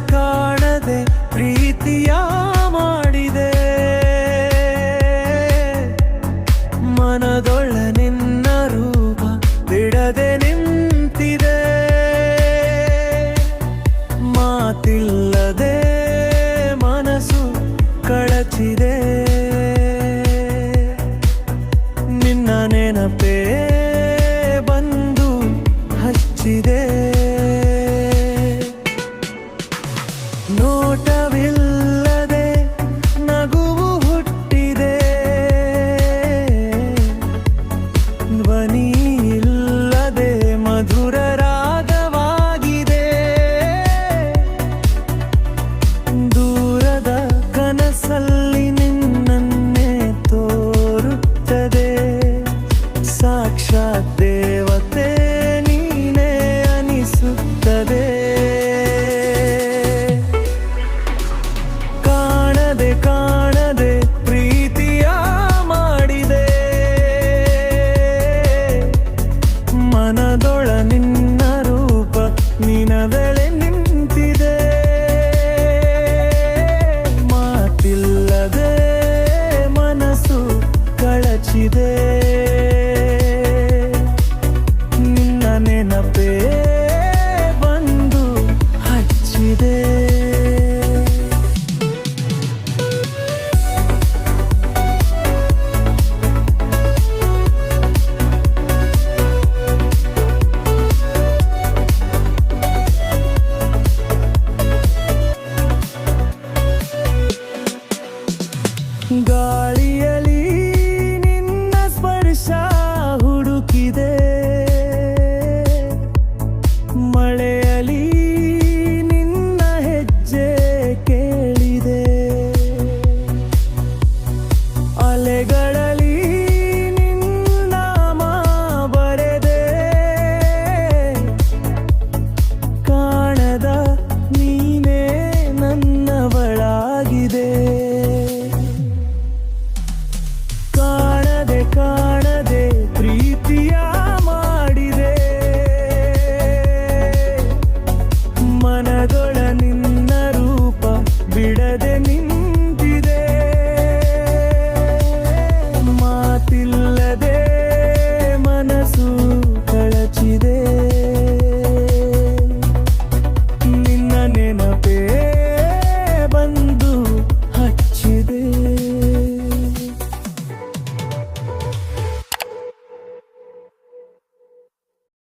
ಕಾಣದೆ ಪ್ರೀತಿಯ ಮಾಡಿದೆ. ಮನದೊಳ ನಿನ್ನ ರೂಪ ಬಿಡದೆ കോട്ടവിൽ de God.